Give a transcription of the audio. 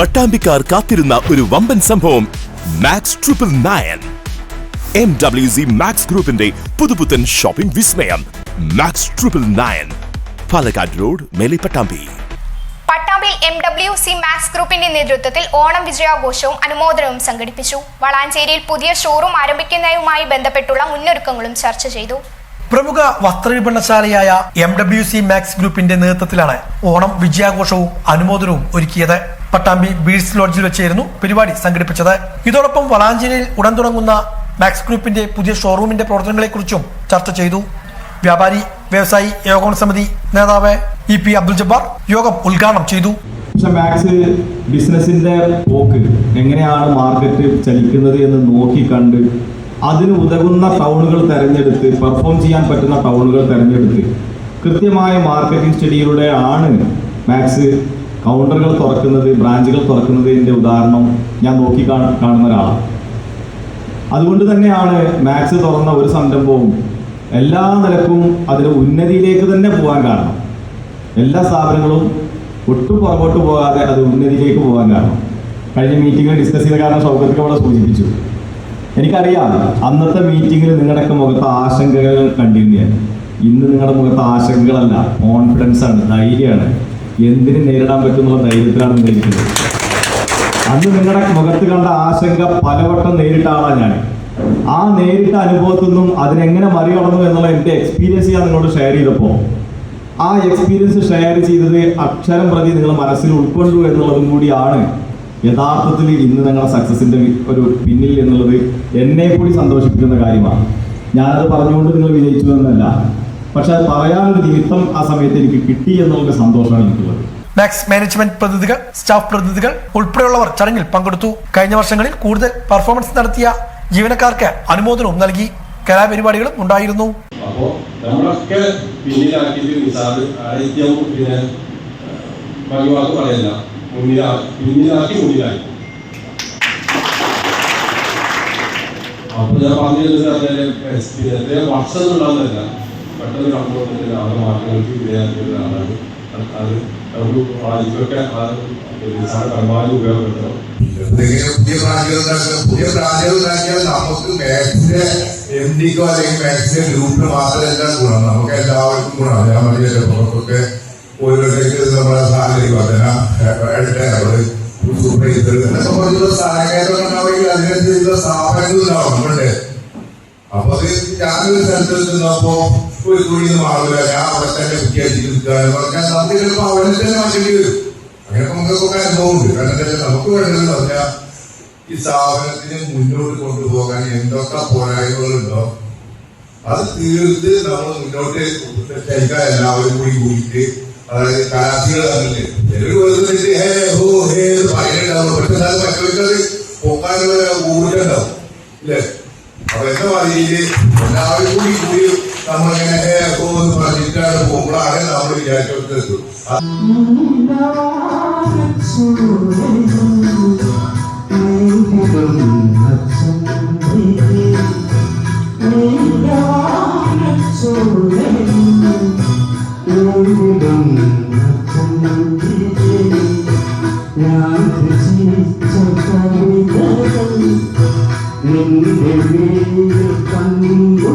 പട്ടാമ്പിക്കാർ കാത്തിരുന്ന ഒരു വമ്പൻ സംഭവം. Max triple nine M W C Max ഗ്രൂപ്പിന്റെ പുതുപുത്തൻ ഷോപ്പിംഗ് വിസ്മയം. Max triple nine Palakkad road Mele Pattambi. M W C Max ഗ്രൂപ്പിന്റെ നേതൃത്വത്തിൽ ഓണം വിജയാഘോഷവും അനുമോദനവും സംഘടിപ്പിച്ചു. വളാഞ്ചേരിയിൽ പുതിയ ഷോറൂം ആരംഭിക്കുന്നതുമായി ബന്ധപ്പെട്ടുള്ള മുന്നൊരുക്കങ്ങളും ചർച്ച ചെയ്തു. പ്രമുഖ വസ്ത്രവിപണശാലയായ എം ഡബ്ല്യു സി മാക്സ് ഗ്രൂപ്പിന്റെ നേതൃത്വത്തിലാണ് ഓണം വിജയാഘോഷവും അനുമോദനവും ഒരുക്കിയത്. പട്ടാമ്പി ബീഡ്സ് ലോഡ്ജിൽ വെച്ചായിരുന്നു പരിപാടി സംഘടിപ്പിച്ചത്. ഇതോടൊപ്പം വളാഞ്ചേരിയിൽ ഉടൻ തുടങ്ങുന്ന മാക്സ് ഗ്രൂപ്പിന്റെ പുതിയ ഷോറൂമിന്റെ പ്രവർത്തനങ്ങളെക്കുറിച്ചും ചർച്ച ചെയ്തു. വ്യാപാരി വ്യവസായി ഏകോപന സമിതി നേതാവ് ഇ പി അബ്ദുൽ ജബ്ബാർ യോഗം ഉദ്ഘാടനം ചെയ്തു. പക്ഷെ മാക്സ് ബിസിനസിന്റെ പോക്ക് എങ്ങനെയാണ് മാർക്കറ്റ് ചലിക്കുന്നത് എന്ന് നോക്കി കണ്ട് അതിന് ഉതകുന്ന ടൗണുകൾ തിരഞ്ഞെടുത്ത് പെർഫോം ചെയ്യാൻ പറ്റുന്ന ടൗണുകൾ തിരഞ്ഞെടുത്ത് കൃത്യമായ മാർക്കറ്റിംഗ് സ്റ്റഡിയിലൂടെ ആണ് മാക്സ് കൗണ്ടറുകൾ തുറക്കുന്നത് ബ്രാഞ്ചുകൾ തുറക്കുന്നതിന്റെ ഉദാഹരണം ഞാൻ നോക്കി കാണ- കാണുന്ന ഒരാളാണ്. അതുകൊണ്ട് തന്നെയാണ് മാക്സ് തുറന്ന ഒരു സംരംഭവും എല്ലാ നിലക്കും അതിന് ഉന്നതിയിലേക്ക് തന്നെ പോകാൻ കാരണം. എല്ലാ സ്ഥാപനങ്ങളും ഒട്ടും പുറകോട്ട് പോകാതെ അത് ഉന്നതിയിലേക്ക് പോകാൻ കാരണം. കഴിഞ്ഞ മീറ്റിങ്ങിൽ ഡിസ്കസ് ചെയ്ത കാരണം സൗകര്യത്തിൽ അവിടെ സൂചിപ്പിച്ചു. എനിക്കറിയാം അന്നത്തെ മീറ്റിങ്ങിൽ നിങ്ങളുടെയൊക്കെ മുഖത്ത് ആശങ്കകൾ കണ്ടിരുന്നു ഞാൻ ഇന്ന് നിങ്ങളുടെ മുഖത്ത് ആശങ്കകളല്ല കോൺഫിഡൻസ് ആണ് ധൈര്യമാണ്. എന്തിന് നേരിടാൻ പറ്റുന്നുള്ള ധൈര്യത്തിലാണ് നിന്നിരിക്കുന്നത് അന്ന് നിങ്ങളുടെ മുഖത്ത് കണ്ട ആശങ്ക പലവട്ടം നേരിട്ട ആളാണ് ഞാൻ ആ നേരിട്ട അനുഭവത്തിൽ നിന്നും അതിനെങ്ങനെ മറികടന്നു എന്നുള്ള എന്റെ എക്സ്പീരിയൻസ് ഞാൻ നിങ്ങളോട് ഷെയർ ചെയ്തപ്പോൾ ആ എക്സ്പീരിയൻസ് ഷെയർ ചെയ്തത് അക്ഷരം പ്രതി നിങ്ങൾ മനസ്സിൽ ഉൾക്കൊണ്ടു എന്നുള്ളതും കൂടിയാണ് യഥാർത്ഥത്തിൽ ഇന്ന് നിങ്ങളുടെ സക്സസിന്റെ ഒരു പിന്നിൽ എന്നുള്ളത് എന്നെ കൂടി സന്തോഷിപ്പിക്കുന്ന കാര്യമാണ്. ഞാനത് പറഞ്ഞുകൊണ്ട് നിങ്ങൾ വിജയിച്ചു എന്നല്ല. പക്ഷെ അത് പറയാനൊരു നിമിത്തം ആ സമയത്ത് എനിക്ക് കിട്ടി എന്നുള്ള സന്തോഷമാണ് എനിക്കുള്ളത് മാക്സ് മാനേജ്മെന്റ് പ്രതിനിധികൾ സ്റ്റാഫ് പ്രതിനിധികൾ ഉൾപ്പെടെയുള്ളവർ ചടങ്ങിൽ പങ്കെടുത്തു. കഴിഞ്ഞ വർഷങ്ങളിൽ കൂടുതൽ പെർഫോമൻസ് നടത്തിയ ജീവനക്കാർക്ക് അനുമോദനവും നൽകി. കലാപരിപാടികളും ഉണ്ടായിരുന്നു. അപ്പോ നമ്മളൊക്കെ പിന്നിലാക്കിയിട്ട് പിന്നെ പറയല്ല. പിന്നിലാക്കി ഞാൻ പറഞ്ഞിരുന്നത് പിന്നെ എത്രയോ വർഷം ഉണ്ടാകുന്നില്ല പെട്ടെന്ന് കണ്ടുകൊണ്ടിരുന്ന അവരുടെ മാറ്റങ്ങൾക്ക് വിധേയമാക്കിയ ഒരാളാണ് അത് നമുക്ക് നിസാറ് പരമാവധി ഉപയോഗപ്പെടുത്തണം. പുതിയ ഉണ്ടാക്കുക പുതിയ ബ്രാഞ്ചുകൾ ഉണ്ടാക്കിയാൽ നമുക്ക് മാക്സിന്റെ എം ഡിക്കോ അല്ലെങ്കിൽ മാക്സിന്റെ ഗ്രൂപ്പിന് മാത്രമല്ല ഗുണം. നമുക്ക് എല്ലാവർക്കും ഗുണമാണ് ഞാൻ പറഞ്ഞില്ലേ പുറത്തൊക്കെ ഓരോരുത്തർക്ക് നമ്മുടെ വർധന എടുത്തത് സൂപ്പർവൈസർ എന്നൊക്കെ പറഞ്ഞുള്ള സഹായകരം ഉണ്ടാവുമെങ്കിൽ അതിനനുസരിച്ചുള്ള സ്ഥാപനങ്ങൾ ഉണ്ടാവും. നമ്മളുടെ അപ്പൊ അത് ഞാനൊരു സ്ഥലത്ത് നിന്നപ്പോ ഒരു തുണി മാറില്ല ഞാൻ അവിടെ തന്നെ നിൽക്കാന്ന് പറഞ്ഞാൽ നമുക്ക് ചിലപ്പോൾ അവിടെ തന്നെ മാറ്റേണ്ടി വരും. അങ്ങനെ നമുക്കൊക്കെ അനുഭവമുണ്ട് കാരണം എന്താ നമുക്ക് വേണ്ടതെന്ന് പറഞ്ഞാൽ ഈ സ്ഥാപനത്തിന് മുന്നോട്ട് കൊണ്ടുപോകാൻ എന്തൊക്കെ പോരായ്മകളുണ്ടോ അത് തീർത്ത് നമ്മൾ മുന്നോട്ട് ചലിക്കാൻ എല്ലാവരും കൂടി കൂടിയിട്ട് അതായത് കലാർത്ഥികൾ ഊർജം ഉണ്ടാവും. ഇല്ലേ? അപ്പൊ എന്ന പറയുക എല്ലാവരും കൂടി കൂടി നമ്മളിങ്ങനെ പോകുന്ന പറഞ്ഞിട്ടാണ് പോകുമ്പോഴാകെ നമ്മൾ വിചാരിച്ചെടുത്തു നിന്റെ കണ്ടു